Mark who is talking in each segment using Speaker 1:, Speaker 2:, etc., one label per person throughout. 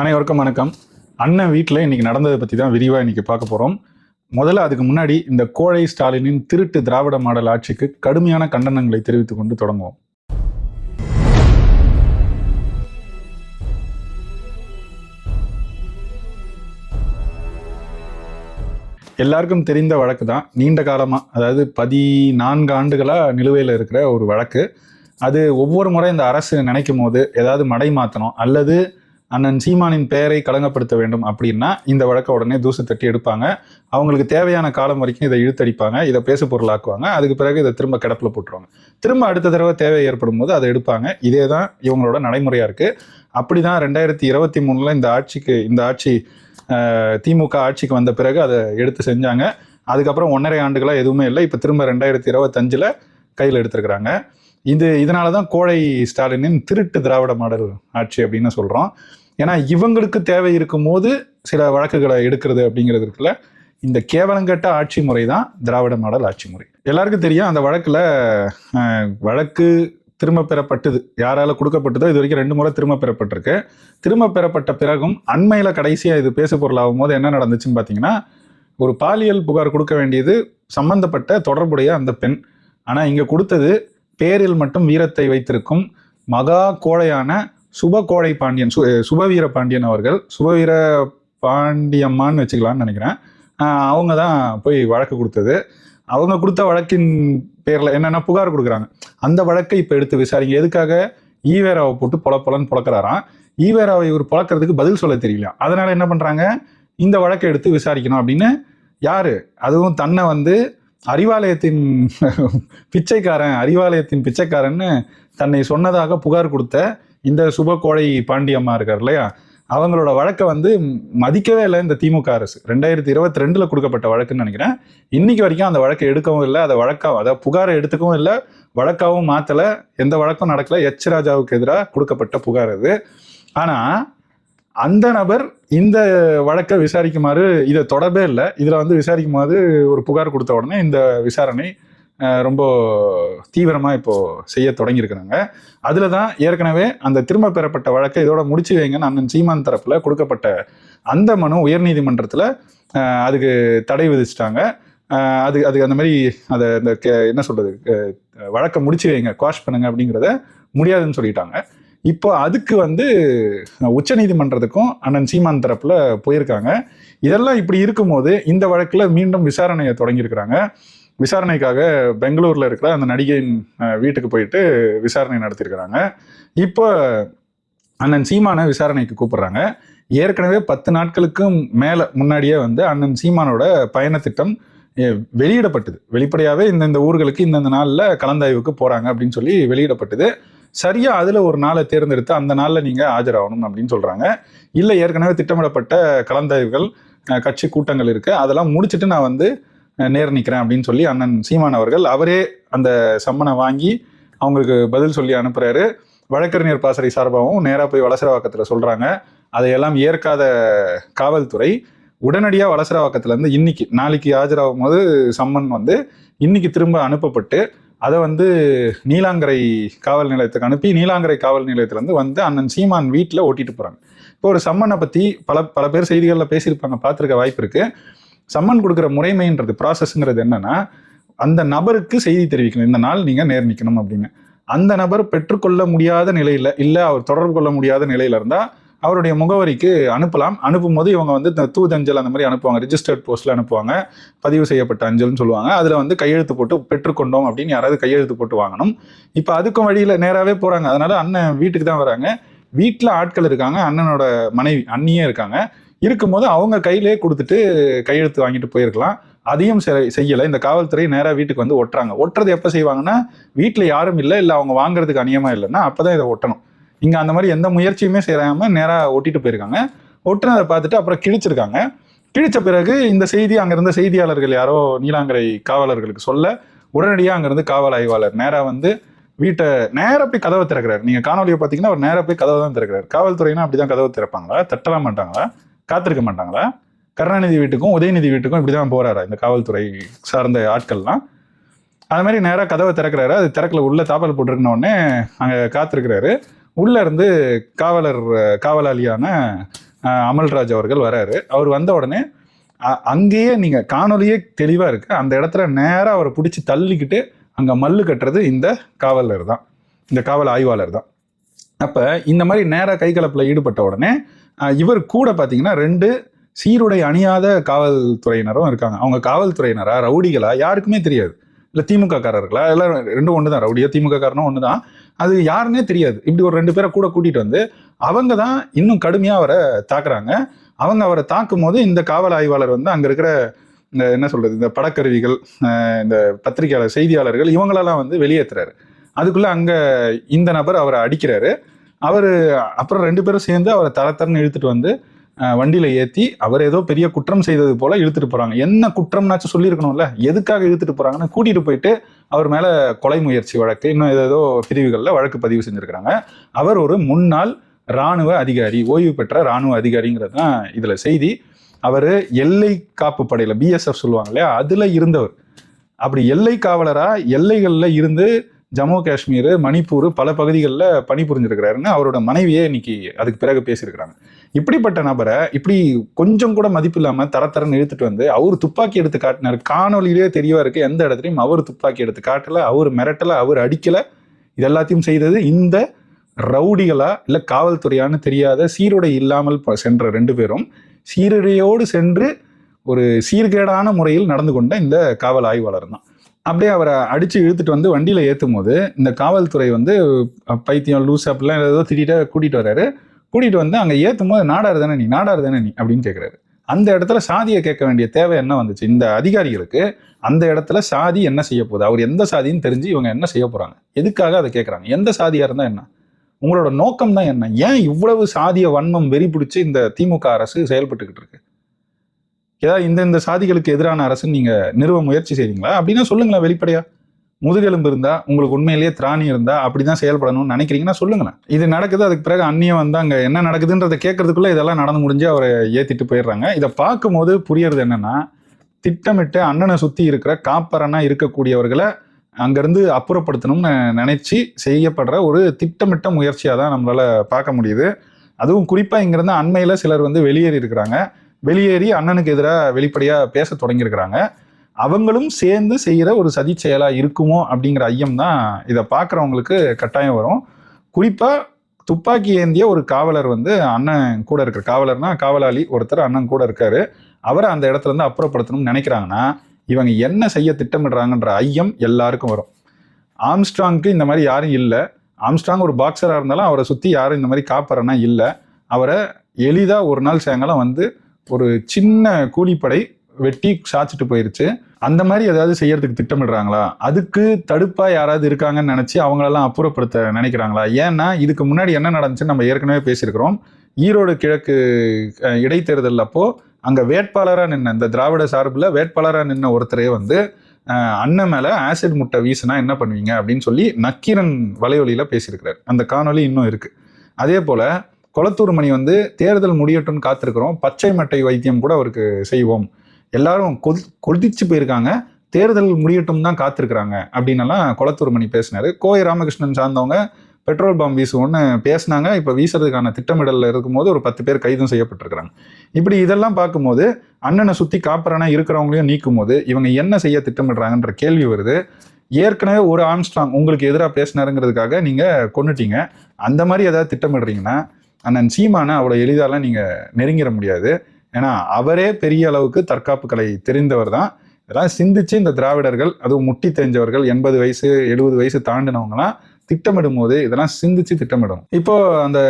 Speaker 1: அனைவருக்கும் வணக்கம். அண்ணன் வீட்டில் இன்னைக்கு நடந்ததை பற்றி தான் விரிவாக இன்னைக்கு பார்க்க போகிறோம் முதல்ல அதுக்கு முன்னாடி இந்த கோழை ஸ்டாலினின் திருட்டு திராவிட மாடல் ஆட்சிக்கு கடுமையான கண்டனங்களை தெரிவித்துக் கொண்டு தொடங்குவோம். எல்லாருக்கும் தெரிந்த வழக்கு தான். நீண்ட காலமாக அதாவது பதினான்கு ஆண்டுகளாக நிலுவையில் இருக்கிற ஒரு வழக்கு. அது ஒவ்வொரு முறை இந்த அரசு நினைக்கும் போது ஏதாவது மடை மாற்றணும் அல்லது அண்ணன் சீமானின் பெயரை களங்கப்படுத்த வேண்டும் அப்படின்னா இந்த வழக்கை உடனே தூசு தட்டி எடுப்பாங்க. அவங்களுக்கு தேவையான காலம் வரைக்கும் இதை இழுத்தடிப்பாங்க. இதை பேசு பொருளாக்குவாங்க அதுக்கு பிறகு இதை திரும்ப கிடப்பில் போட்டுருவாங்க. திரும்ப அடுத்த தடவை தேவை ஏற்படும் போது அதை எடுப்பாங்க. இதே தான் இவங்களோட நடைமுறையாக இருக்குது அப்படி தான் ரெண்டாயிரத்தி இருபத்தி மூணில் இந்த ஆட்சிக்கு இந்த ஆட்சி திமுக ஆட்சிக்கு வந்த பிறகு அதை எடுத்து செஞ்சாங்க. அதுக்கப்புறம் ஒன்றரை ஆண்டுகளாக எதுவுமே இல்லை. இப்போ திரும்ப ரெண்டாயிரத்தி இருபத்தஞ்சில் கையில் எடுத்திருக்கிறாங்க. இது இதனால தான் கோழை ஸ்டாலினின் திருட்டு திராவிட மாடல் ஆட்சி அப்படின்னு சொல்கிறோம் ஏன்னா இவங்களுக்கு தேவை இருக்கும்போது சில வழக்குகளை எடுக்கிறது அப்படிங்கிறது இருக்குல்ல இந்த கேவலங்கட்ட ஆட்சி முறை தான் திராவிட மாடல் ஆட்சி முறை. எல்லாருக்கும் தெரியும் அந்த வழக்கில் வழக்கு திரும்ப பெறப்பட்டது. யாரால கொடுக்கப்பட்டதோ இது வரைக்கும் ரெண்டு முறை திரும்ப பெறப்பட்டிருக்கு. திரும்ப பெறப்பட்ட பிறகும் அண்மையில் கடைசியாக இது பேசு பொருளாகும் போது என்ன நடந்துச்சுன்னு பார்த்தீங்கன்னா ஒரு பாலியல் புகார் கொடுக்க வேண்டியது சம்பந்தப்பட்ட தொடர்புடைய அந்த பெண். ஆனால் இங்கே கொடுத்தது பேரில் மட்டும் வீரத்தை வைத்திருக்கும் மகா கோழையான சுப கோழை பாண்டியன் சு சுபவீர பாண்டியன் அவர்கள் சுபவீர பாண்டியம்மான்னு வச்சுக்கலாம்னு நினைக்கிறேன். அவங்க தான் போய் வழக்கு கொடுத்தது. அவங்க கொடுத்த வழக்கின் பேரில் என்னென்ன புகார் கொடுக்குறாங்க. அந்த வழக்கை இப்போ எடுத்து விசாரிங்க. எதுக்காக? ஈவேராவை போட்டு பொல பொலன்னு பொழக்கிறாராம் ஈவேராவை இவர் பொழக்கிறதுக்கு பதில் சொல்ல தெரியல. அதனால என்ன பண்ணுறாங்க இந்த வழக்கை எடுத்து விசாரிக்கணும் அப்படின்னு யாரு? அதுவும் தன்னை வந்து அறிவாலயத்தின் பிச்சைக்காரன் அறிவாலயத்தின் பிச்சைக்காரன்னு தன்னை சொன்னதாக புகார் கொடுத்த இந்த சுப கோழை பாண்டியம்மா இருக்கார் இல்லையா? அவங்களோட வழக்கை வந்து மதிக்கவே இல்லை இந்த திமுக அரசு. ரெண்டாயிரத்தி இருபத்தி ரெண்டில் கொடுக்கப்பட்ட வழக்குன்னு நினைக்கிறேன். இன்னைக்கு வரைக்கும் அந்த வழக்கை எடுக்கவும் இல்லை. அதை வழக்காக அதாவது புகாரை எடுத்துக்கவும் இல்லை. வழக்காகவும் மாற்றலை எந்த வழக்கும் நடக்கல. எச். ராஜாவுக்கு எதிராக கொடுக்கப்பட்ட புகார் அது. ஆனால் அந்த நபர் இந்த வழக்கை விசாரிக்குமாறு இதை தொடர்பே இல்லை. இதில் வந்து விசாரிக்குமாறு ஒரு புகார் கொடுத்த உடனே இந்த விசாரணை ரொம்ப தீவிரமாக இப்போது செய்ய தொடங்கியிருக்கிறாங்க. அதில் தான் ஏற்கனவே அந்த திரும்ப பெறப்பட்ட வழக்கை இதோட முடிச்சு வைங்கன்னு அண்ணன் சீமான் தரப்பில் கொடுக்கப்பட்ட அந்த மனு உயர்நீதிமன்றத்தில் அதுக்கு தடை விதிச்சிட்டாங்க. அது அது அந்த மாதிரி அதை இந்த கே- என்ன சொல்கிறது வழக்கை முடிச்சு வைங்க குவாஷ் பண்ணுங்க அப்படிங்கிறத முடியாதுன்னு சொல்லிட்டாங்க. இப்போ அதுக்கு வந்து உச்சநீதிமன்றத்துக்கும் அண்ணன் சீமான் தரப்புல போயிருக்காங்க. இதெல்லாம் இப்படி இருக்கும்போது இந்த வழக்குல மீண்டும் விசாரணையை தொடங்கியிருக்கிறாங்க. விசாரணைக்காக பெங்களூர்ல இருக்கிற அந்த நடிகையின் வீட்டுக்கு போயிட்டு விசாரணை நடத்தியிருக்கிறாங்க. இப்போ அண்ணன் சீமானை விசாரணைக்கு கூப்பிடுறாங்க. ஏற்கனவே பத்து நாட்களுக்கும் மேல முன்னாடியே வந்து அண்ணன் சீமானோட பயணத்திட்டம் வெளியிடப்பட்டது. வெளிப்படையாவே இந்தந்த ஊர்களுக்கு இந்தந்த நாளில் கலந்தாய்வுக்கு போறாங்க அப்படின்னு சொல்லி வெளியிடப்பட்டது. சரியா அதுல ஒரு நாளை தேர்ந்தெடுத்து அந்த நாளில் நீங்க ஆஜராகணும் அப்படின்னு சொல்றாங்க. இல்லை ஏற்கனவே திட்டமிடப்பட்ட கலந்தாய்வுகள் கட்சி கூட்டங்கள் இருக்கு. அதெல்லாம் முடிச்சுட்டு நான் வந்து நேர் நிற்கிறேன் அப்படின்னு சொல்லி அண்ணன் சீமான் அவர்கள் அவரே அந்த சம்மனை வாங்கி அவங்களுக்கு பதில் சொல்லி அனுப்புறாரு. வழக்கறிஞர் பாசறை சார்பாகவும் நேராக போய் வளசரவாக்கத்தில் சொல்றாங்க. அதையெல்லாம் ஏற்காத காவல்துறை உடனடியாக வலசரவாக்கத்துல இருந்து இன்னைக்கு நாளைக்கு ஆஜராகும் போது சம்மன் வந்து இன்னைக்கு திரும்ப அனுப்பப்பட்டு அதை வந்து நீலாங்கரை காவல் நிலையத்துக்கு அனுப்பி நீலாங்கரை காவல் நிலையத்திலேருந்து வந்து அண்ணன் சீமான் வீட்டில் ஓட்டிட்டு போகிறாங்க இப்போ ஒரு சம்மனை பற்றி பல பல பேர் செய்திகளில் பேசியிருப்பாங்க பார்த்துருக்க வாய்ப்பு இருக்குது சம்மன் கொடுக்குற முறைமைன்றது ப்ராசஸ்ங்கிறது என்னன்னா அந்த நபருக்கு செய்தி தெரிவிக்கணும். இந்த நாள் நீங்கள் நேர் நிற்கணும் அப்படின்னு. அந்த நபர் பெற்றுக்கொள்ள முடியாத நிலையில் இல்லை அவர் தொடர்பு கொள்ள முடியாத நிலையில் இருந்தால் அவருடைய முகவரிக்கு அனுப்பலாம். அனுப்பும் போது இவங்க வந்து இந்த தூதஞ்சல் அந்த மாதிரி அனுப்புவாங்க. ரிஜிஸ்டர்ட் போஸ்ட்ல அனுப்புவாங்க. பதிவு செய்யப்பட்ட அஞ்சல்னு சொல்லுவாங்க. அதில் வந்து கையெழுத்து போட்டு பெற்றுக்கொண்டோம் அப்படின்னு யாராவது கையெழுத்து போட்டு வாங்கணும். இப்போ அதுக்கும் வழியில் நேராகவே போகிறாங்க அதனால அண்ணன் வீட்டுக்கு தான் வராங்க. வீட்டில் ஆட்கள் இருக்காங்க. அண்ணனோட மனைவி அண்ணியே இருக்காங்க. இருக்கும்போது அவங்க கையிலே கொடுத்துட்டு கையெழுத்து வாங்கிட்டு போயிருக்கலாம். அதையும் செய்யலை. இந்த காவல்துறை நேராக வீட்டுக்கு வந்து ஒட்டுறாங்க. ஒட்டுறது எப்போ செய்வாங்கன்னா வீட்டில் யாரும் இல்லை இல்லை அவங்க வாங்குறதுக்கு அநியமா இல்லைன்னா அப்போ தான் இதை ஒட்டணும். இங்க அந்த மாதிரி எந்த முயற்சியுமே செய்யாம நேராக ஒட்டிட்டு போயிருக்காங்க. ஒட்டுனதை பார்த்துட்டு அப்புறம் கிழிச்சிருக்காங்க. கிழிச்ச பிறகு இந்த செய்தி அங்கிருந்த செய்தியாளர்கள் யாரோ நீலாங்கரை காவலர்களுக்கு சொல்ல உடனடியாக அங்கிருந்து காவல் ஆய்வாளர் நேராக வந்து வீட்டை நேராக போய் கதவை திறக்கிறார். நீங்கள் காணொலியை பார்த்தீங்கன்னா அவர் நேராக போய் கதவை தான் திறக்கிறாரு. காவல்துறைனா அப்படிதான் கதவை திறப்பாங்களா? தட்டலாம் மாட்டாங்களா? காத்திருக்க மாட்டாங்களா? கருணாநிதி வீட்டுக்கும் உதயநிதி வீட்டுக்கும் இப்படி தான் போகிறாரா இந்த காவல்துறை சார்ந்த ஆட்கள்லாம்? அது மாதிரி நேராக கதவை திறக்கிறாரு. அது திறக்கல உள்ள தாப்பல் போட்டிருக்கணுன்னே அங்கே காத்திருக்கிறாரு. உள்ள இருந்து காவலர் காவலாளியான அமல்ராஜ் அவர்கள் வராரு. அவர் வந்த உடனே அ- அங்கேயே நீங்க காணொலியே தெளிவா இருக்கு. அந்த இடத்துல நேரா அவரை பிடிச்சி தள்ளிக்கிட்டு அங்க மல்லு கட்டுறது இந்த காவலர் தான். இந்த காவல் ஆய்வாளர் தான். அப்ப இந்த மாதிரி நேராக கைகலப்புல ஈடுபட்ட உடனே இவர் கூட பாத்தீங்கன்னா ரெண்டு சீருடை அணியாத காவல்துறையினரும் இருக்காங்க. அவங்க காவல்துறையினரா ரவுடிகளா யாருக்குமே தெரியாது. இல்ல திமுக காரர்களா எல்லாம் ரெண்டும் ஒண்ணுதான். ரவுடியா திமுக காரனும் ஒண்ணுதான். அது யாருன்னே தெரியாது. இப்படி ஒரு ரெண்டு பேரை கூட கூட்டிட்டு வந்து அவங்க தான் இன்னும் கடுமையாக அவரை தாக்குறாங்க. அவங்க அவரை தாக்கும் போது இந்த காவல் ஆய்வாளர் வந்து அங்கே இருக்கிற இந்த என்ன சொல்றது இந்த படக்கருவிகள் இந்த பத்திரிகையாளர் செய்தியாளர்கள் இவங்களெல்லாம் வந்து வெளியேற்றுறாரு அதுக்குள்ள அங்க இந்த நபர் அவரை அடிக்கிறாரு. அவர் அப்புறம் ரெண்டு பேரும் சேர்ந்து அவரை தரத்தரன்னு இழுத்துட்டு வந்து வண்டியில ஏத்தி அவர் ஏதோ பெரிய குற்றம் செய்தது போல இழுத்துட்டு போறாங்க. என்ன குற்றம்னாச்சும் சொல்லியிருக்கணும்ல? எதுக்காக இழுத்துட்டு போறாங்கன்னு கூட்டிட்டு போயிட்டு அவர் மேல கொலை முயற்சி வழக்கு இன்னும் ஏதோ பிரிவுகளில் வழக்கு பதிவு செஞ்சிருக்கிறாங்க. அவர் ஒரு முன்னாள் ராணுவ அதிகாரி ஓய்வு பெற்ற ராணுவ அதிகாரிங்கிறது தான் இதுல செய்தி. அவர் எல்லை காப்பு படையில பிஎஸ்எஃப் சொல்லுவாங்க இல்லையா? அதுல இருந்தவர். அப்படி எல்லை காவலரா எல்லைகளில் இருந்து ஜம்மு காஷ்மீர் மணிப்பூர் பல பகுதிகளில் பணிபுரிஞ்சிருக்கிறாருன்னு அவரோட மனைவியே இன்னைக்கு அதுக்கு பிறகு பேசியிருக்கிறாங்க. இப்படிப்பட்ட நபரை இப்படி கொஞ்சம் கூட மதிப்பு இல்லாமல் தரத்தரன்னு இழுத்துட்டு வந்து அவர் துப்பாக்கி எடுத்து காட்டினார். காணொலியிலே தெரியவா இருக்கு எந்த இடத்துலையும் அவர் துப்பாக்கி எடுத்து காட்டல அவர் மிரட்டல அவர் அடிக்கலை. இது எல்லாத்தையும் செய்தது இந்த ரவுடிகளா இல்லை காவல்துறையான்னு தெரியாத சீருடை இல்லாமல் சென்ற ரெண்டு பேரும் சீருடையோடு சென்று ஒரு சீர்கேடான முறையில் நடந்து கொண்ட இந்த காவல் ஆய்வாளர் தான். அப்படியே அவரை அடிச்சு இழுத்துட்டு வந்து வண்டியில ஏற்றும் போது இந்த காவல்துறை வந்து பைத்தியம் லூஸ் அப்படிலாம் ஏதோ திட்டிட்டு கூட்டிட்டு வர்றாரு. கூட்டிட்டு வந்து அங்கே ஏற்றும் போது நாடாரு தானே நீ நாடாரு தானே நீ அப்படின்னு கேட்குறாரு அந்த இடத்துல சாதியை கேட்க வேண்டிய தேவை என்ன வந்துச்சு? இந்த அதிகாரிகளுக்கு அந்த இடத்துல சாதி என்ன செய்ய போகுது? அவர் எந்த சாதின்னு தெரிஞ்சு இவங்க என்ன செய்ய போகிறாங்க எதுக்காக அதை கேட்குறாங்க எந்த சாதியாக இருந்தால் என்ன? உங்களோட நோக்கம் தான் என்ன? ஏன் இவ்வளவு சாதிய வன்மம் வெறி பிடிச்சி இந்த திமுக அரசு செயல்பட்டுக்கிட்டு இருக்கு? ஏதாவது இந்த இந்த சாதிகளுக்கு எதிரான அரசு நீங்க நிறுவ முயற்சி செய்வீங்களா? அப்படின்னா சொல்லுங்களேன் வெளிப்படையா. முதுகெலும்பு இருந்தா உங்களுக்கு உண்மையிலேயே திராணி இருந்தா அப்படிதான் செயல்படணும்னு நினைக்கிறீங்கன்னா சொல்லுங்களேன். இது நடக்குது அதுக்கு பிறகு அந்நியம் வந்து அங்க என்ன நடக்குதுன்றதை கேட்கறதுக்குள்ள இதெல்லாம் நடந்து முடிஞ்சு அவரை ஏத்திட்டு போயிடுறாங்க. இதை பார்க்கும்போது புரியறது என்னன்னா திட்டமிட்டு அண்ணனை சுத்தி இருக்கிற காப்பரனா இருக்கக்கூடியவர்களை அங்கிருந்து அப்புறப்படுத்தணும்னு நினைச்சு செய்யப்படுற ஒரு திட்டமிட்ட முயற்சியாக தான் நம்மளால பார்க்க முடியுது. அதுவும் குறிப்பா இங்கிருந்து அண்மையில சிலர் வந்து வெளியேறி இருக்கிறாங்க. வெளியேறி அண்ணனுக்கு எதிராக வெளிப்படையாக பேச தொடங்கியிருக்கிறாங்க. அவங்களும் சேர்ந்து செய்கிற ஒரு சதி செயலாக இருக்குமோ அப்படிங்கிற ஐயம் தான் இதை பார்க்குறவங்களுக்கு கட்டாயம் வரும். குறிப்பாக துப்பாக்கி ஏந்திய ஒரு காவலர் வந்து அண்ணன் கூட இருக்கிற காவலர்னா காவலாளி ஒருத்தர் அண்ணன் கூட இருக்காரு. அவரை அந்த இடத்துல இருந்து அப்புறப்படுத்தணும்னு நினைக்கிறாங்கன்னா இவங்க என்ன செய்ய திட்டமிடுறாங்கன்ற ஐயம் எல்லாருக்கும் வரும். ஆம்ஸ்ட்ராங்க்கு இந்த மாதிரி யாரும் இல்லை. ஆம்ஸ்ட்ராங் ஒரு பாக்ஸராக இருந்தாலும் அவரை சுற்றி யாரும் இந்த மாதிரி காப்பறனா இல்லை. அவரை எளிதாக ஒரு நாள் சாயங்காலம் வந்து ஒரு சின்ன கூலிப்படை வெட்டி சாச்சிட்டு போயிருச்சு. அந்த மாதிரி ஏதாவது செய்யறதுக்கு திட்டமிடுறாங்களா? அதுக்கு தடுப்பா யாராவது இருக்காங்கன்னு நினைச்சு அவங்களெல்லாம் அப்புறப்படுத்த நினைக்கிறாங்களா? ஏன்னா இதுக்கு முன்னாடி என்ன நடந்துச்சுன்னு நம்ம ஏற்கனவே பேசியிருக்கிறோம். ஈரோடு கிழக்கு இடைத்தேர்தல் அப்போ அங்க வேட்பாளராக நின்ன இந்த திராவிட சார்பில் வேட்பாளராக நின்ன ஒருத்தரே வந்து அண்ணன் மேல ஆசிட் முட்டை வீசினா என்ன பண்ணுவீங்க அப்படின்னு சொல்லி நக்கீரன் வலையொலியில பேசியிருக்கிறார். அந்த காணொலி இன்னும் இருக்கு. அதே போல கொளத்தூர் மணி வந்து தேர்தல் முடியட்டும்னு காத்திருக்கிறோம். பச்சை மட்டை வைத்தியம் கூட அவருக்கு செய்வோம். எல்லாரும் கொதி கொதிச்சு போயிருக்காங்க. தேர்தல் முடியட்டும் தான் காத்திருக்கிறாங்க அப்படின்னலாம் கொளத்தூர் மணி பேசினார். கோவை ராமகிருஷ்ணன் சார்ந்தவங்க பெட்ரோல் பாம்பு வீசுவோம்னு பேசினாங்க. இப்போ வீசுறதுக்கான திட்டமிடலில் இருக்கும்போது ஒரு பத்து பேர் கைதும் செய்யப்பட்டிருக்கிறாங்க. இப்படி இதெல்லாம் பார்க்கும்போது அண்ணனை சுற்றி காப்பரானா இருக்கிறவங்களையும் நீக்கும் போது இவங்க என்ன செய்ய திட்டமிடுறாங்கன்ற கேள்வி வருது. ஏற்கனவே ஒரு ஆம்ஸ்ட்ராங் உங்களுக்கு எதிராக பேசினாருங்கிறதுக்காக நீங்கள் கொண்டுட்டீங்க அந்த மாதிரி ஏதாவது திட்டமிடுறீங்கன்னா அண்ணன் சீமானை அவ்வளோ எளிதாலாம் நீங்கள் நெருங்கிட முடியாது. ஏன்னா அவரே பெரிய அளவுக்கு தற்காப்பு கலை தெரிந்தவர் தான். இதெல்லாம் சிந்திச்சு இந்த திராவிடர்கள் அதுவும் முட்டி தெரிஞ்சவர்கள் எண்பது வயசு எழுபது வயசு தாண்டினவங்களாம் திட்டமிடும் போது இதெல்லாம் சிந்திச்சு திட்டமிடும் இப்போ அந்த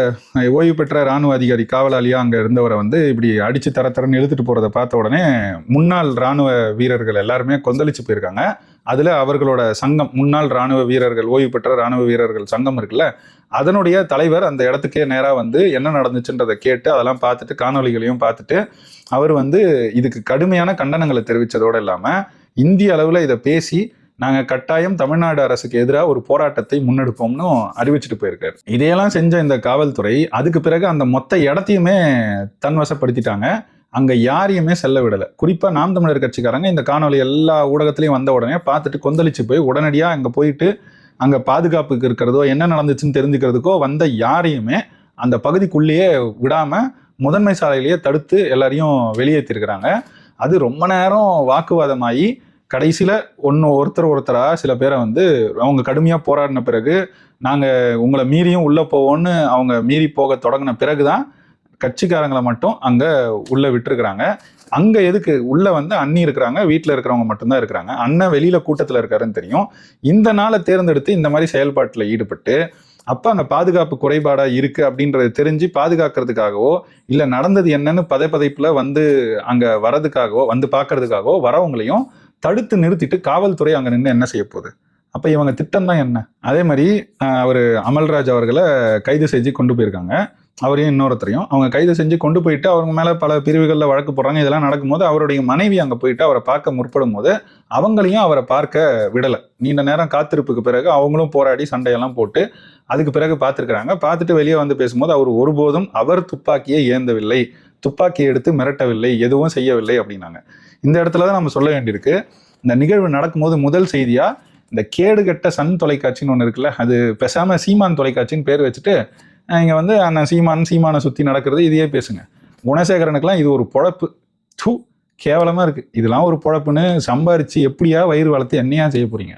Speaker 1: ஓய்வு பெற்ற ராணுவ அதிகாரி காவலாளியா அங்க இருந்தவரை வந்து இப்படி அடிச்சு தர தரன்னு இழுத்துட்டு போறதை பார்த்த உடனே முன்னாள் ராணுவ வீரர்கள் எல்லாருமே கொந்தளிச்சு போயிருக்காங்க. அதுல அவர்களோட சங்கம் முன்னாள் ராணுவ வீரர்கள் ஓய்வு பெற்ற ராணுவ வீரர்கள் சங்கம் இருக்குல்ல அதனுடைய தலைவர் அந்த இடத்துக்கே நேராக வந்து என்ன நடந்துச்சுன்றதை கேட்டு அதெல்லாம் பார்த்துட்டு காணொளிகளையும் பார்த்துட்டு அவர் வந்து இதுக்கு கடுமையான கண்டனங்களை தெரிவித்ததோடு இல்லாமல் இந்திய அளவில் இதை பேசி நாங்கள் கட்டாயம் தமிழ்நாடு அரசுக்கு எதிராக ஒரு போராட்டத்தை முன்னெடுப்போம்னு அறிவிச்சிட்டு போயிருக்காரு. இதையெல்லாம் செஞ்ச இந்த காவல்துறை அதுக்கு பிறகு அந்த மொத்த இடத்தையுமே தன்வசப்படுத்திட்டாங்க. அங்கே யாரையுமே செல்ல விடலை. குறிப்பாக நாம் தமிழர் கட்சிக்காரங்க இந்த காணொளி எல்லா ஊடகத்துலையும் வந்த உடனே பார்த்துட்டு கொந்தளிச்சு போய் உடனடியாக அங்கே போயிட்டு அங்கே பாதுகாப்புக்கு இருக்கிறதோ என்ன நடந்துச்சுன்னு தெரிஞ்சுக்கிறதுக்கோ வந்த யாரையுமே அந்த பகுதிக்குள்ளேயே விடாமல் முதன்மை சாலையிலேயே தடுத்து எல்லாரையும் வெளியேற்றிருக்கிறாங்க அது ரொம்ப நேரம் வாக்குவாதமாகி கடைசியில் ஒன்று ஒருத்தர் ஒருத்தராக சில பேரை வந்து அவங்க கடுமையாக போராடின பிறகு நாங்கள் உங்களை மீறியும் உள்ளே போவோம்னு அவங்க மீறி போக தொடங்கின பிறகு தான் கட்சிக்காரங்களை மட்டும் அங்கே உள்ளே விட்டுருக்குறாங்க. அங்கே எதுக்கு? உள்ளே வந்து அண்ணி இருக்கிறாங்க வீட்டில் இருக்கிறவங்க மட்டும்தான் இருக்கிறாங்க. அண்ணன் வெளியில் கூட்டத்தில் இருக்காருன்னு தெரியும். இந்த நாளை தேர்ந்தெடுத்து இந்த மாதிரி செயல்பாட்டில் ஈடுபட்டு அப்போ அங்கே பாதுகாப்பு குறைபாடாக இருக்குது அப்படின்றத தெரிஞ்சு பாதுகாக்கிறதுக்காகவோ இல்லை நடந்தது என்னன்னு பதைப்பதைப்பில் வந்து அங்கே வரதுக்காகவோ வந்து பார்க்கறதுக்காகவோ வரவங்களையும் தடுத்து நிறுத்திட்டு காவல்துறை அங்கே நின்று என்ன செய்ய போகுது? அப்போ இவங்க திட்டம் தான் என்ன? அதே மாதிரி அவர் அமல்ராஜ் அவர்களை கைது செஞ்சு கொண்டு போயிருக்காங்க. அவரையும் இன்னொருத்தரையும். அவங்க கைது செஞ்சு கொண்டு போயிட்டு அவங்க மேலே பல பிரிவுகளில் வழக்கு போடுறாங்க. இதெல்லாம் நடக்கும்போது அவருடைய மனைவி அங்கே போயிட்டு அவரை பார்க்க முற்படும் போது அவங்களையும் அவரை பார்க்க விடலை. நீண்ட நேரம் காத்திருப்புக்கு பிறகு அவங்களும் போராடி சண்டையெல்லாம் போட்டு அதுக்கு பிறகு பார்த்துருக்குறாங்க. பார்த்துட்டு வெளியே வந்து பேசும்போது அவர் ஒருபோதும் அவர் துப்பாக்கியை ஏந்தவில்லை. துப்பாக்கியை எடுத்து மிரட்டவில்லை. எதுவும் செய்யவில்லை அப்படின்னாங்க. இந்த இடத்துல தான் நம்ம சொல்ல வேண்டியிருக்கு. இந்த நிகழ்வு நடக்கும்போது முதல் செய்தியாக இந்த கேடுகட்ட சன் தொலைக்காட்சின்னு ஒன்று இருக்குல்ல அது பெசாமல் சீமான் தொலைக்காட்சின்னு பேர் வச்சுட்டு இங்கே வந்து அண்ணன் சீமான் சீமானை சுற்றி நடக்கிறது இதையே பேசுங்க. குணசேகரனுக்கெல்லாம் இது ஒரு பொழப்பு. தூ கேவலமாக இருக்குது இதெல்லாம் ஒரு பொழப்புன்னு சம்பாரித்து எப்படியா வயிறு வளர்த்து என்னையா செய்ய போகிறீங்க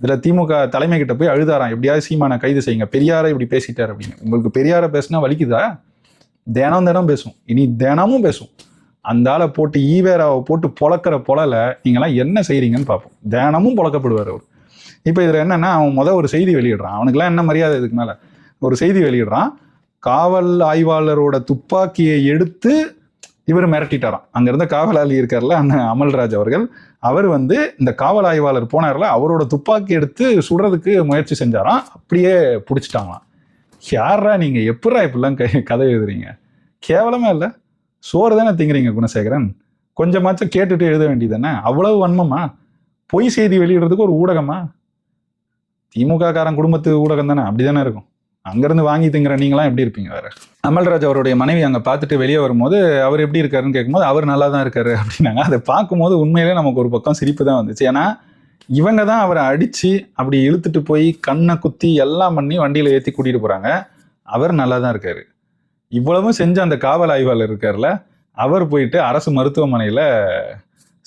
Speaker 1: இதில் திமுக தலைமை கிட்ட போய் அழுதாராம். எப்படியாவது சீமானை கைது செய்யுங்க. பெரியாரை இப்படி பேசிட்டார் அப்படின்னு. உங்களுக்கு பெரியாரை பேசுனா வலிக்குதா? தினம் தினம் பேசும் இனி தினமும் பேசும் அந்த ஆளை போட்டு ஈவேராவை போட்டு பொழக்கிற பொழல நீங்களாம் என்ன செய்கிறீங்கன்னு பார்ப்போம். தினமும் பொழக்கப்படுவார் அவர். இப்போ இதில் என்னென்னா அவன் முதல் ஒரு செய்தி வெளியிடுறான். அவனுக்குலாம் என்ன மரியாதை இதுக்கு மேலே? ஒரு செய்தி வெளியிடுறான். காவல் ஆய்வாளரோட துப்பாக்கியை எடுத்து இவர் மிரட்டிட்டாராம். அங்கேருந்து காவலாளி இருக்கார்ல அந்த அமல்ராஜ் அவர்கள். அவர் வந்து இந்த காவல் ஆய்வாளர் போனார்ல அவரோட துப்பாக்கி எடுத்து சுடுறதுக்கு முயற்சி செஞ்சாராம். அப்படியே பிடிச்சிட்டாங்களாம். யாரா நீங்கள் எப்படா இப்படிலாம் க- கதை எழுதுறீங்க? கேவலமாக இல்லை. சோறு தானே திங்கிறீங்க குணசேகரன்? கொஞ்சமாச்சும் கேட்டுட்டு எழுத வேண்டியதானே அவ்வளவு வன்மமா? பொய் செய்தி வெளியிடுறதுக்கு ஒரு ஊடகமா? திமுக காரன் குடும்பத்து ஊடகம் தானே அப்படிதானே இருக்கும். அங்கேருந்து வாங்கி திங்கிற நீங்களாம் எப்படி இருப்பீங்க வேற? அமல்ராஜ் அவருடைய மனைவி அங்கே பார்த்துட்டு வெளியே வரும்போது அவர் எப்படி இருக்காருன்னு கேட்கும்போது அவர் நல்லா தான் இருக்காரு அப்படின்னாங்க. அதை பார்க்கும்போது உண்மையிலே நமக்கு ஒரு பக்கம் சிரிப்பு தான் வந்துச்சு. ஏன்னா இவங்க தான் அவரை அடித்து அப்படி இழுத்துட்டு போய் கண்ணை குத்தி எல்லாம் பண்ணி வண்டியில் ஏற்றி கூட்டிகிட்டு போகிறாங்க அவர் நல்லா தான் இருக்காரு. இவ்வளவும் செஞ்ச அந்த காவல் ஆய்வாளர் இருக்கார்ல அவர் போயிட்டு அரசு மருத்துவமனையில்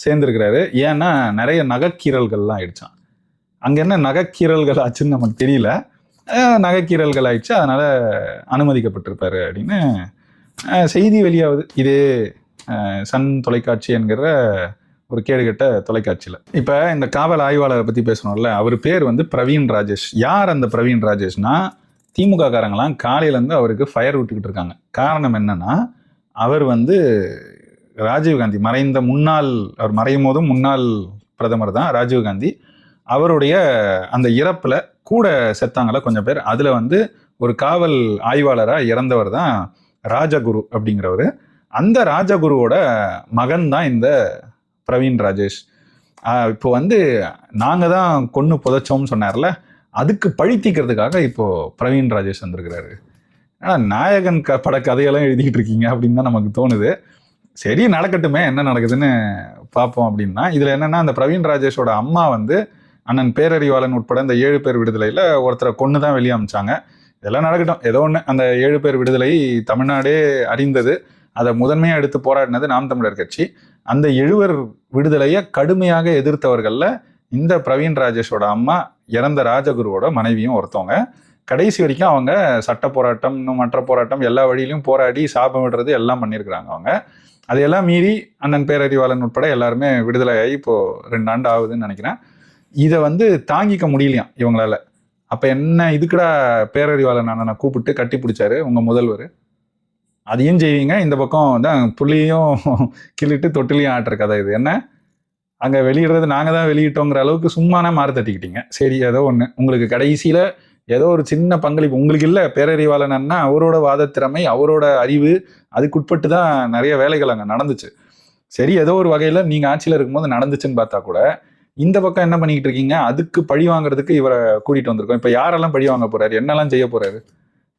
Speaker 1: சேர்ந்துருக்கிறாரு. ஏன்னா நிறைய நகைக்கீரல்கள்லாம் ஆயிடுச்சான் அங்கே என்ன நகைக்கீரல்கள் ஆச்சுன்னு நமக்கு தெரியல. நகைக்கீரல்கள் ஆயிடுச்சு. அதனால் அனுமதிக்கப்பட்டிருப்பாரு அப்படின்னு செய்தி வெளியாகுது. இது சன் தொலைக்காட்சி என்கிற ஒரு கேடுகட்ட தொலைக்காட்சியில். இப்போ இந்த காவல் ஆய்வாளரை பற்றி பேசணும்ல. அவர் பேர் வந்து பிரவீன் ராஜேஷ். யார் அந்த பிரவீன் ராஜேஷ்னா திமுக காரங்களாம் காலையிலேருந்து அவருக்கு ஃபயர் விட்டுக்கிட்டு இருக்காங்க. காரணம் என்னன்னா அவர் வந்து ராஜீவ்காந்தி மறைந்த முன்னாள் அவர் மறையும் போதும் முன்னாள் பிரதமர் தான் ராஜீவ்காந்தி அவருடைய அந்த இறப்பில் கூட செத்தாங்கள கொஞ்சம் பேர். அதில் வந்து ஒரு காவல் ஆய்வாளராக இறந்தவர் தான் ராஜகுரு அப்படிங்கிறவர். அந்த ராஜகுருவோட மகன் தான் இந்த பிரவீன் ராஜேஷ். இப்போ வந்து நாங்கள் தான் கொன்று புதைச்சோம்னு சொன்னார்ல. அதுக்கு பழி தீக்கிறதுக்காக இப்போ பிரவீன் ராஜேஷ் வந்திருக்கிறாரு. ஆனால் நாயகன் க பட கதையெல்லாம் எழுதிக்கிட்டு இருக்கீங்க அப்படின்னு தான் நமக்கு தோணுது. சரி நடக்கட்டுமே என்ன நடக்குதுன்னு பார்ப்போம் அப்படின்னா இதில் என்னென்னா அந்த பிரவீன் ராஜேஷோட அம்மா வந்து அண்ணன் பேரறிவாளன் உட்பட இந்த ஏழு பேர் விடுதலையில் ஒருத்தரை கொண்டு தான் வெளியே அமிச்சாங்க. இதெல்லாம் நடக்கட்டும். ஏதோ ஒன்று அந்த ஏழு பேர் விடுதலை தமிழ்நாடே அறிந்தது. அதை முதன்மையாக எடுத்து போராடினது நாம் தமிழர் கட்சி. அந்த எழுவர் விடுதலையை கடுமையாக எதிர்த்தவர்களில் இந்த பிரவீன் ராஜேஷோட அம்மா இறந்த ராஜகுருவோட மனைவியும் ஒருத்தவங்க. கடைசி வரைக்கும் அவங்க சட்ட போராட்டம் இன்னும் மற்ற போராட்டம் எல்லா வழியிலும் போராடி சாபம் விடுறது எல்லாம் பண்ணியிருக்கிறாங்க அவங்க. அதையெல்லாம் மீறி அண்ணன் பேரறிவாளன் உட்பட எல்லாருமே விடுதலை ஆகி இப்போது ரெண்டு ஆண்டு ஆகுதுன்னு நினைக்கிறேன். இதை வந்து தாங்கிக்க முடியலையாம் இவங்களால. அப்போ என்ன இதுக்குடா பேரறிவாளன் அண்ணனை கூப்பிட்டு கட்டி பிடிச்சாரு உங்கள் முதல்வர்? அதையும் செய்வீங்க இந்த பக்கம் தான் புள்ளியும் கிள்ளிட்டு தொட்டிலையும் ஆட்டுற கதை இது. என்ன? அங்கே வெளியிடுறது நாங்கள் தான் வெளியிட்டோங்கிற அளவுக்கு சும்மானா மாறு தட்டிக்கிட்டீங்க. சரி ஏதோ ஒன்று உங்களுக்கு கடைசியில் ஏதோ ஒரு சின்ன பங்களிப்பு. உங்களுக்கு இல்லை பேரறிவாளனன்னா அவரோட அவரோட வாதத்திறமை அவரோட அறிவு அதுக்குட்பட்டு தான் நிறைய வேலைகள் அங்கே நடந்துச்சு. சரி ஏதோ ஒரு வகையில் நீங்கள் ஆட்சியில் இருக்கும்போது நடந்துச்சுன்னு பார்த்தா கூட இந்த பக்கம் என்ன பண்ணிக்கிட்டு இருக்கீங்க? அதுக்கு பழி வாங்குறதுக்கு இவரை கூட்டிகிட்டு வந்திருக்கோம். இப்போ யாரெல்லாம் பழி வாங்க போகிறாரு என்னெல்லாம் செய்ய போகிறாரு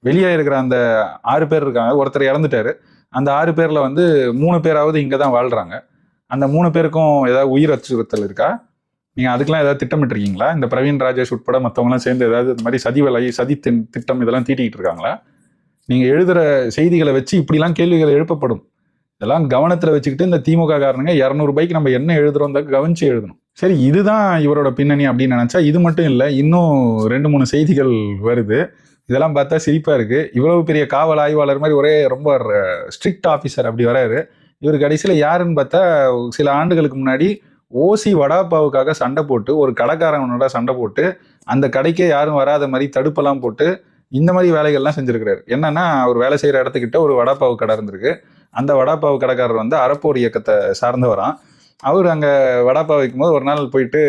Speaker 1: வெளியே இருக்கிற அந்த ஆறு பேர் இருக்காங்க. ஒருத்தர் இறந்துட்டாரு. அந்த ஆறு பேரில் வந்து மூணு பேராவது இங்கே தான் வாழ்கிறாங்க அந்த மூணு பேருக்கும் ஏதாவது உயிர் அச்சுறுத்தல் இருக்கா? நீங்கள் அதுக்கெல்லாம் ஏதாவது திட்டமிட்டிருக்கீங்களா? இந்த பிரவீன் ராஜேஷ் உட்பட மற்றவங்களாம் சேர்ந்து ஏதாவது இந்த மாதிரி சதி வலை சதி தின்- திட்டம் இதெல்லாம் தீட்டிக்கிட்டு இருக்காங்களா? நீங்கள் எழுதுகிற செய்திகளை வச்சு இப்படிலாம் கேள்விகள் எழுப்பப்படும். இதெல்லாம் கவனத்தில் வச்சுக்கிட்டு இந்த திமுக காரணங்க இரநூறுபாய்க்கு நம்ம என்ன எழுதுறோம் கவனிச்சு எழுதணும். சரி இதுதான் இவரோட பின்னணி அப்படின்னு நினச்சா இது மட்டும் இல்லை இன்னும் ரெண்டு மூணு செய்திகள் வருது. இதெல்லாம் பார்த்தா சிரிப்பாக இருக்குது இவ்வளவு பெரிய காவல் ஆய்வாளர் மாதிரி ஒரே ரொம்ப ஸ்ட்ரிக்ட் ஆஃபீஸர் அப்படி வராரு. இவர் கடைசியில் யாருன்னு பார்த்தா சில ஆண்டுகளுக்கு முன்னாடி ஓசி வடாப்பாவுக்காக சண்டை போட்டு ஒரு கடைக்காரவனோட சண்டை போட்டு அந்த கடைக்கே யாரும் வராத மாதிரி தடுப்பெல்லாம் போட்டு இந்த மாதிரி வேலைகள்லாம் செஞ்சுருக்கிறாரு. என்னன்னா அவர் வேலை செய்கிற இடத்துக்கிட்ட ஒரு வடாப்பாவு கடை இருந்திருக்கு. அந்த வடாப்பாவு கடைக்காரர் வந்து அறப்போர் இயக்கத்தை சார்ந்தவரான் அவர் அங்கே வடாப்பாவு வைக்கும்போது ஒரு நாள் போயிட்டு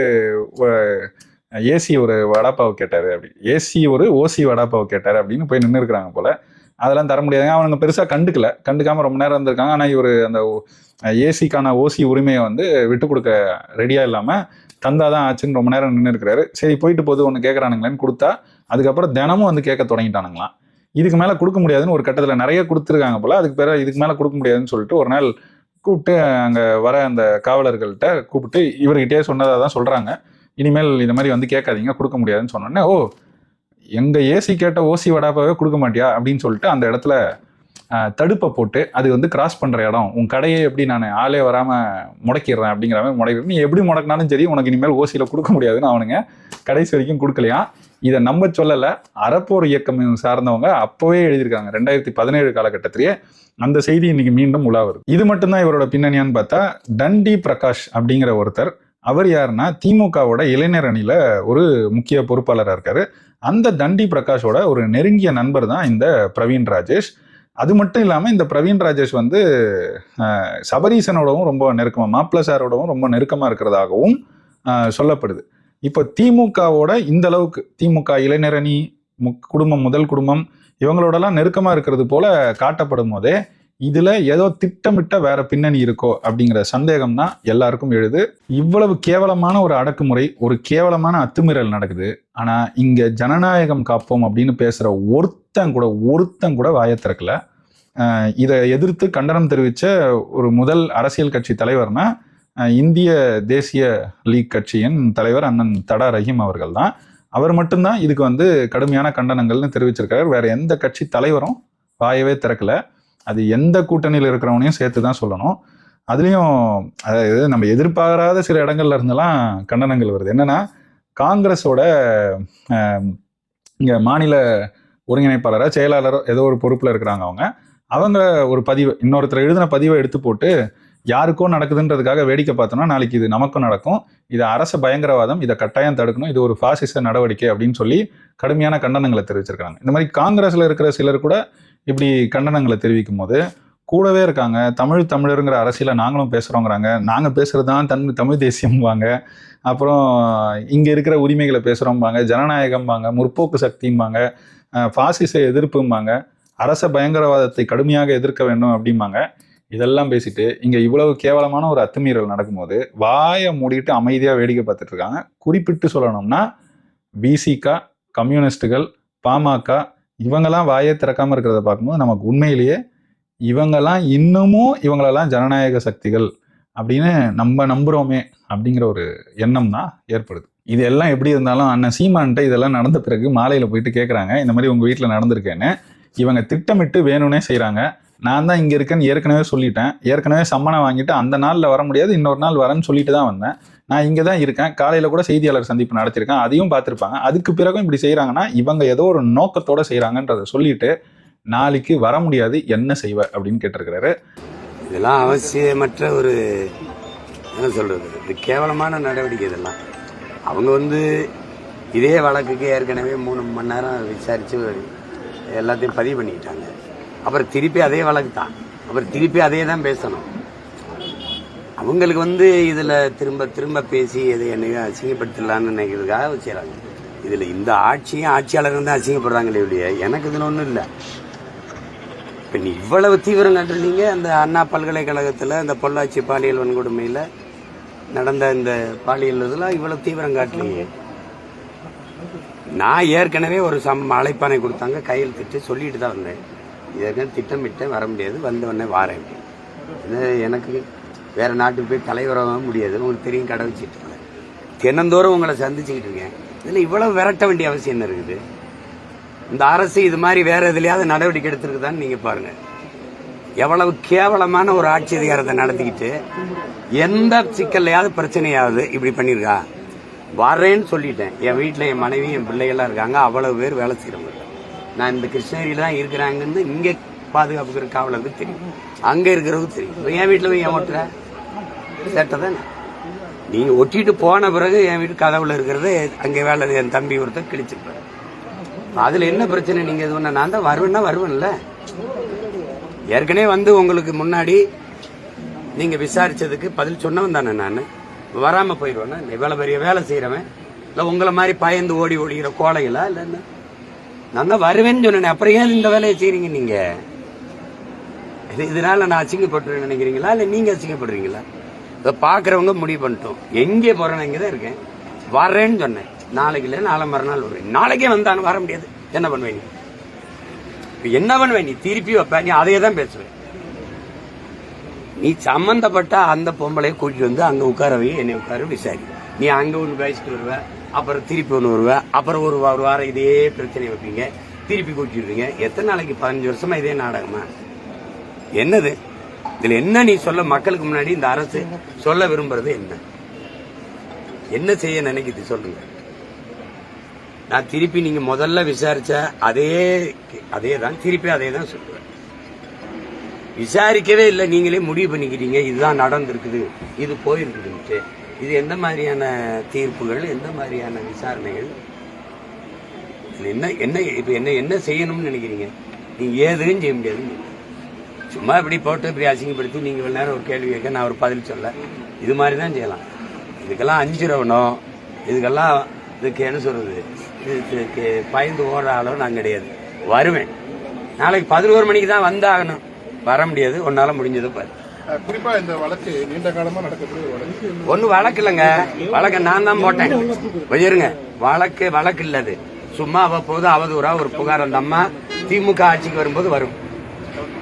Speaker 1: ஏசி ஒரு வடாப்பாவை கேட்டார் அப்படி. ஏசி ஒரு ஓசி வடாப்பாவை கேட்டார் அப்படின்னு போய் நின்று இருக்கிறாங்க அதெல்லாம் தர முடியாதுங்க. அவனுங்க பெருசாக கண்டுக்கல. கண்டுக்காமல் ரொம்ப நேரம் இருந்திருக்காங்க. ஆனால் இவர் அந்த ஏசிக்கான ஓசி உரிமையை வந்து விட்டு கொடுக்க ரெடியாக இல்லாமல் தந்தாதான் ஆச்சுன்னு ரொம்ப நேரம் நின்று இருக்கிறாரு. சரி போயிட்டு போது ஒன்று கேட்குறானுங்களேன்னு கொடுத்தா அதுக்கப்புறம் தினமும் வந்து கேட்க தொடங்கிட்டானுங்களாம். இதுக்கு மேலே கொடுக்க முடியாதுன்னு ஒரு கட்டத்தில் நிறைய கொடுத்துருக்காங்க போல. அதுக்கு பிறகு இதுக்கு மேலே கொடுக்க முடியாதுன்னு சொல்லிட்டு ஒரு நாள் கூப்பிட்டு அங்கே வர அந்த காவலர்கள்ட்ட கூப்பிட்டு இவர்கிட்டயே சொன்னதாக தான் சொல்கிறாங்க இனிமேல் இந்த மாதிரி வந்து கேட்காதீங்க கொடுக்க முடியாதுன்னு சொன்னோன்னே ஓ எங்கள் ஏசி கேட்ட ஓசி வடாப்பாவே கொடுக்க மாட்டியா? அப்படின்னு சொல்லிட்டு அந்த இடத்துல தடுப்பை போட்டு அது வந்து கிராஸ் பண்ணுற இடம். உன் கடையை எப்படி நான் ஆளே வராமல் முடக்கிடுறேன் அப்படிங்கிற மாதிரி முடக்கிறேன் நீ எப்படி முடக்கினாலும் சரி உனக்கு இனிமேல் ஓசியில் கொடுக்க முடியாதுன்னு அவனுங்க கடைசி வரைக்கும் கொடுக்கலையா? இதை நம்ம சொல்லலை அறப்போர் இயக்கம் சார்ந்தவங்க அப்போவே எழுதியிருக்காங்க. ரெண்டாயிரத்தி பதினேழு காலகட்டத்திலேயே அந்த செய்தி இன்னைக்கு மீண்டும் உலா இது மட்டும்தான் இவரோட பின்னணியான்னு பார்த்தா டண்டி பிரகாஷ் அப்படிங்கிற ஒருத்தர் அவர் யாருன்னா திமுகவோட இளைஞர் அணியில் ஒரு முக்கிய பொறுப்பாளராக இருக்காரு. அந்த தண்டி பிரகாஷோட ஒரு நெருங்கிய நண்பர் தான் இந்த பிரவீன் ராஜேஷ். அது மட்டும் இல்லாமல் இந்த பிரவீன் ராஜேஷ் வந்து சபரீசனோடவும் ரொம்ப நெருக்கமாக மாப்பிள்ள சாரோடவும் ரொம்ப நெருக்கமாக இருக்கிறதாகவும் சொல்லப்படுது. இப்போ திமுகவோட இந்த அளவுக்கு திமுக இளைஞரணி குடும்பம் முதல் குடும்பம் இவங்களோடலாம் நெருக்கமாக இருக்கிறது போல காட்டப்படும் போதே இதுல ஏதோ திட்டமிட்ட வேற பின்னணி இருக்கோ அப்படிங்கிற சந்தேகம் தான் எல்லாருக்கும் எழுது. இவ்வளவு கேவலமான ஒரு அடக்குமுறை ஒரு கேவலமான அத்துமீறல் நடக்குது. ஆனா இங்க ஜனநாயகம் காப்போம் அப்படின்னு பேசுற ஒருத்தன் கூட ஒருத்தன் கூட வாய திறக்கல. இதை எதிர்த்து கண்டனம் தெரிவித்த ஒரு முதல் அரசியல் கட்சி தலைவர்னா இந்திய தேசிய லீக் கட்சியின் தலைவர் அண்ணன் தடா ரஹீம் அவர்கள் தான். அவர் மட்டும்தான் இதுக்கு வந்து கடுமையான கண்டனங்கள்னு தெரிவிச்சிருக்காரு. வேற எந்த கட்சி தலைவரும் வாயவே திறக்கல. அது எந்த கூட்டணியில் இருக்கிறவனையும் சேர்த்து தான் சொல்லணும். அதுலேயும் அதாவது நம்ம எதிர்பாராத சில இடங்கள்ல இருந்தெல்லாம் கண்டனங்கள் வருது. என்னன்னா காங்கிரஸோட இங்கே மாநில ஒருங்கிணைப்பாளராக செயலாளரோ ஏதோ ஒரு பொறுப்பில் இருக்கிறாங்க அவங்க. அவங்க ஒரு பதிவு இன்னொருத்தர் எழுதின பதிவை எடுத்து போட்டு யாருக்கோ நடக்குதுன்றதுக்காக வேடிக்கை பார்த்தோம்னா நாளைக்கு இது நமக்கும் நடக்கும். இது அரச பயங்கரவாதம் இதை கட்டாயம் தடுக்கணும் இது ஒரு பாசிச நடவடிக்கை அப்படின்னு சொல்லி கடுமையான கண்டனங்களை தெரிவிச்சிருக்காங்க இந்த மாதிரி காங்கிரஸில் இருக்கிற சிலர் கூட இப்படி கண்டனங்களை தெரிவிக்கும் போது கூடவே இருக்காங்க. தமிழ் தமிழருங்கிற அரசியலில் நாங்களும் பேசுகிறோங்கிறாங்க நாங்கள் பேசுகிறது தான் தன் தமிழ் தேசியம்பாங்க. அப்புறம் இங்கே இருக்கிற உரிமைகளை பேசுகிறோம்பாங்க ஜனநாயகம்பாங்க. முற்போக்கு சக்திம்பாங்க. அஹ், பாசிச எதிர்ப்பும்பாங்க. அரச பயங்கரவாதத்தை கடுமையாக எதிர்க்க வேண்டும் அப்படிம்பாங்க. இதெல்லாம் பேசிட்டு இங்க இவ்வளவு கேவலமான ஒரு அத்துமீறல் நடக்கும்போது வாயை மூடிட்டு அமைதியா வேடிக்கை பார்த்துட்டு இருக்காங்க. குறிப்பிட்டு சொல்லணும்னா பிசிகா கம்யூனிஸ்டுகள் பாமக இவங்கெல்லாம் வாயை திறக்காம இருக்கிறத பார்க்கும்போது நமக்கு உண்மையிலேயே இவங்கெல்லாம் இன்னமும் இவங்களெல்லாம் ஜனநாயக சக்திகள் அப்படின்னு நம்ம நம்புறோமே அப்படிங்கிற ஒரு எண்ணம் தான் ஏற்படுது. இது எல்லாம் எப்படி இருந்தாலும் அண்ணன் சீமான்ட்ட இதெல்லாம் நடந்த பிறகு மாலையில் போயிட்டு கேட்குறாங்க இந்த மாதிரி உங்கள் வீட்டில் நடந்திருக்கேன்னு. இவங்க திட்டமிட்டு வேணும்னே செய்கிறாங்க நான் தான் இங்கே இருக்கேன்னு ஏற்கனவே சொல்லிட்டேன். ஏற்கனவே சம்மனை வாங்கிட்டு அந்த நாளில் வர முடியாது இன்னொரு நாள் வரேன்னு சொல்லிட்டு தான் வந்தேன். நான் இங்கே தான் இருக்கேன். காலையில் கூட செய்தியாளர் சந்திப்பு நடத்திருக்கேன் அதையும் பார்த்துருப்பாங்க. அதுக்கு பிறகும் இப்படி செய்கிறாங்கன்னா இவங்க ஏதோ ஒரு நோக்கத்தோடு செய்கிறாங்கன்றதை சொல்லிட்டு நாளைக்கு வர முடியாது என்ன செய்வ அப்படின்னு கேட்டிருக்கிறாரு.
Speaker 2: இதெல்லாம் அவசியமற்ற ஒரு என்ன சொல்கிறது இது கேவலமான நடவடிக்கை இதெல்லாம். அவங்க வந்து இதே வழக்குக்கு ஏற்கனவே மூணு மணி நேரம் விசாரித்து எல்லாத்தையும் பதிவு பண்ணிக்கிட்டாங்க. அப்புறம் திருப்பி அதே வழக்கு தான். அப்புறம் திருப்பி அதே தான் பேசணும். அவங்களுக்கு வந்து இதில் திரும்ப திரும்ப பேசி எதை என்னையும் அசிங்கப்படுத்தலான்னு நினைக்கிறதுக்காக செய்றாங்க இதில் இந்த ஆட்சியும் ஆட்சியாளரும் தான் அசிங்கப்படுறாங்களே ஒழிய எனக்கு இதில் ஒன்றும் இல்லை. இப்போ நீ இவ்வளவு தீவிரம் கண்டிருந்தீங்க அந்த அண்ணா பல்கலைக்கழகத்தில் அந்த பொள்ளாச்சி பாலியல் வன்கொடுமையில் நடந்த இந்த பாலியல் இதெல்லாம் இவ்வளவு தீவிரம் காட்டலையே. நான் ஏற்கனவே ஒரு சம் அழைப்பானை கொடுத்தாங்க கையில் திட்டு சொல்லிட்டு தான் வந்தேன். இதெல்லாம் திட்டமிட்டேன் வர முடியாது. வந்த உடனே வாரேன். எனக்கு வேறு நாட்டுக்கு போய் தலைவராக முடியாது. உங்களுக்கு தெரியும் கடை வச்சுட்டு இருக்கேன். தினந்தோறும் உங்களை சந்திச்சுக்கிட்டு இருக்கேன். இதில் இவ்வளோ விரட்ட வேண்டிய அவசியம் என்ன இருக்குது? இந்த அரசு இது மாதிரி வேறு எதுலையாவது நடவடிக்கை எடுத்துருக்குதான்னு நீங்கள் பாருங்கள் எவ்வளவு கேவலமான ஒரு ஆட்சி அதிகாரத்தை நடத்திக்கிட்டு எந்த சிக்கல்லையாவது பிரச்சனையாவது இப்படி பண்ணியிருக்கா? வரேன்னு சொல்லிட்டேன். என் வீட்டில் என் மனைவி என் பிள்ளைகள்லாம் இருக்காங்க. அவ்வளவு பேர் வேலை செய்கிறவங்க நான் இந்த கிருஷ்ணகிரியில தான் இருக்கிறாங்கன்னு இங்கே பாதுகாப்புக்கிற காவலருக்கு தெரியும். அங்கே இருக்கிறவங்க தெரியும். என் வீட்டில் போய் ஏன் ஓட்டுற சட்டை தானே? நீங்க ஒட்டிட்டு போன பிறகு என் வீட்டு கதவுல இருக்கிறது அங்கே வேலை என் தம்பி ஒருத்தர் கிழிச்சிருப்பாரு. அதில் என்ன பிரச்சனை? நீங்கள் இது ஒன்று நான் தான் வருவேன்னா வருவேன்ல. ஏற்கனவே வந்து உங்களுக்கு முன்னாடி நீங்கள் விசாரித்ததுக்கு பதில் சொன்னவன் தானே நான். வராமல் போயிடுவேன்னா இவ்வளோ பெரிய வேலை செய்கிறவன் இல்லை உங்களை மாதிரி பயந்து ஓடி ஓடிக்கிற கோலைகளா இல்லை என்ன? நான் தான் வருவேன்னு சொன்னேன் அப்புறம் ஏன் இந்த வேலையை செய்றீங்க நீங்க? இது இதனால நான் அசிங்கப்பட்டுருவேன் நினைக்கிறீங்களா? இல்ல நீங்க அசிங்கப்படுறீங்களா? இதை பாக்குறவங்க முடிவு பண்ணிட்டோம். எங்கே போறேன் இங்கே தான் இருக்கேன். வரேன்னு சொன்னேன். நாளைக்கு இல்லை நாளை மறுநாள் வருவேன். நாளைக்கே வந்தானு வர முடியாது. என்ன பண்ணுவேன் நீ? என்ன பண்ணுவேன் நீ? திருப்பி வைப்ப. நீ அதையே தான் பேசுவேன். நீ சம்மந்தப்பட்ட அந்த பொம்பளைய கூட்டிட்டு வந்து அங்க உட்கார என்னை உட்கார விசாரி. நீ அங்க ஒன்று பேசிட்டு வருவ. அப்புறம் திருப்பி ஒன்று வருவேன். அப்புறம் ஒரு ஒரு வாரம் இதே பிரச்சனை வைப்பீங்க. திருப்பி கூட்டிடுவீங்க. எத்தனை நாளைக்கு? பதினஞ்சு வருஷமா இதே நாடகமா? என்னது? இதுல என்ன நீ சொல்ல மக்களுக்கு முன்னாடி இந்த அரசு சொல்ல விரும்புறது என்ன? என்ன செய்ய நினைக்குது? சொல்லுங்க. நான் திருப்பி நீங்க முதல்ல விசாரிச்ச அதே அதே தான் திருப்பி அதே தான் சொல்லுவேன். விசாரிக்கவே இல்லை. நீங்களே முடிவு பண்ணிக்கிறீங்க. இதுதான் நடந்திருக்குது. இது போயிருக்குதுன்ட்டு. இது எந்த மாதிரியான தீர்ப்புகள் எந்த மாதிரியான விசாரணைகள்? என்ன என்ன இப்போ என்ன என்ன செய்யணும்னு நினைக்கிறீங்க? நீங்க ஏதும் செய்ய முடியாது சும்மா இப்படி போட்டு இப்படி அசிங்கப்படுத்தி நீங்க இவ்வளோ நேரம் ஒரு கேள்வி கேட்க நான் ஒரு பதில் சொல்ல. இது மாதிரி தான் செய்யலாம். இதுக்கெல்லாம் அஞ்சிரவனும் இதுக்கெல்லாம் இதுக்கு என்ன சொல்றது? இதுக்கு பயந்து ஓடுற அளவு நான் கிடையாது. வருவேன். நாளைக்கு பதினோரு மணிக்கு தான் வந்தாகணும். வர முடியாது. உன்னால முடிஞ்சது பாரு.
Speaker 3: குறிப்பா இந்த வழக்கு நீண்ட காலமா நடக்கக்கூடிய வழக்கு
Speaker 2: ஒண்ணு வழக்கு இல்லைங்க. வழக்க நான் தான் போட்டேன். கொஞ்சிருங்க வழக்கு வழக்கு இல்லது சும்மா அவ்வப்போது அவதூறா ஒரு புகார் அந்த அம்மா திமுக ஆட்சிக்கு வரும்போது வரும்.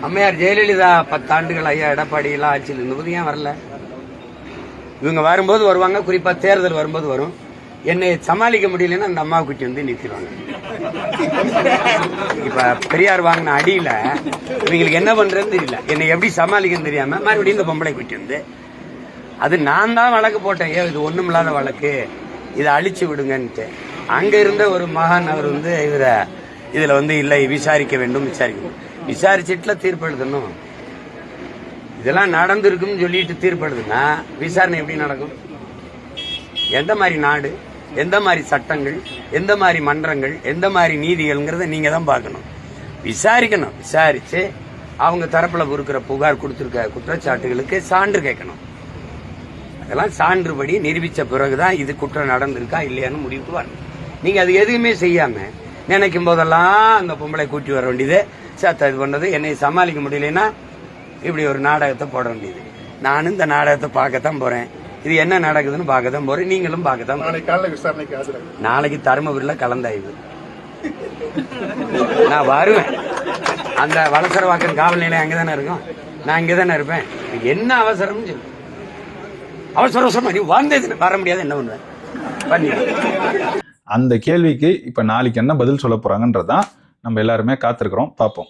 Speaker 2: அம்மையார் ஜெயலலிதா பத்தாண்டுகள் ஐயா எடப்பாடி எல்லாம் ஆட்சியில் இருந்தபோது ஏன் வரல? இவங்க வரும்போது வருவாங்க. குறிப்பா தேர்தல் வரும்போது வரும். என்னை சமாளிக்க முடியலன்னா அந்த அம்மா குட்டி வந்து நிறுத்திடுவாங்க. இப்ப பெரியார் வாங்கின அடியில இவங்களுக்கு என்ன பண்றதுன்னு தெரியல. என்னை எப்படி சமாளிக்கன்னு தெரியாம மறுபடியும் இந்த பொம்பளை குட்டி வந்து அது நான் தான் வழக்கு போட்டேன். ஏ இது ஒண்ணுமில்லாத வழக்கு. இதை அழிச்சு விடுங்கன்ட்டு. அங்க இருந்த ஒரு மகான் அவர் வந்து இவர இதுல வந்து இல்லை விசாரிக்க வேண்டும் விசாரிக்க விசாரிச்சுட்டுல தீர்ப்பு எழுதணும் இதெல்லாம் நடந்திருக்குன்னு சொல்லிட்டு தீர்ப்பு எழுதுனா விசாரணை எப்படி நடக்கும்? எந்த மாதிரி நாடு? எந்த மாதிரி சட்டங்கள் எந்த மாதிரி மன்றங்கள் எந்த மாதிரி நீதிகள்ங்கிறத நீங்க தான் பார்க்கணும். விசாரிக்கணும். விசாரிச்சு அவங்க தரப்புல இருக்கிற புகார் கொடுத்துருக்க குற்றச்சாட்டுகளுக்கு சான்று கேட்கணும். அதெல்லாம் சான்றுபடி நிரூபிச்ச பிறகுதான் இது குற்றம் நடந்திருக்கா இல்லையான்னு முடிவுக்கு வரணும். நீங்க அது எதுவுமே செய்யாம நினைக்கும் போதெல்லாம் அந்த பொம்பளை கூட்டி வர வேண்டியது. சேத்த இது பண்ணது என்னை சமாளிக்க முடியலன்னா இப்படி ஒரு நாடகத்தை போட வேண்டியது. நானும் இந்த நாடகத்தை பார்க்கத்தான் போறேன். இது என்ன நடக்குதுன்னு பார்க்கத்தான் போறேன். நீங்களும் பார்க்கத்தான் போறீங்க.
Speaker 3: நாளை காலைல விசாரணைக்கு ஆஜராகும்
Speaker 2: நாளைக்கு தருமபுரியில கலந்தாய்வு. நான் வருவேன். அந்த வலசரவாக்கம் காவல் நிலையம் அங்கே தானே இருக்கும்? நான் இங்கே தானே இருப்பேன். என்ன அவசரம்னு சொல்லு. அவசர அவசரமா நீ வந்தது வர முடியாது என்ன பண்ணுவேன் பண்ணி
Speaker 1: அந்த கேள்விக்கு இப்ப நாளைக்கு என்ன பதில் சொல்ல போறாங்கன்றதான் நம்ம எல்லாருமே காத்திருக்கிறோம். பார்ப்போம்.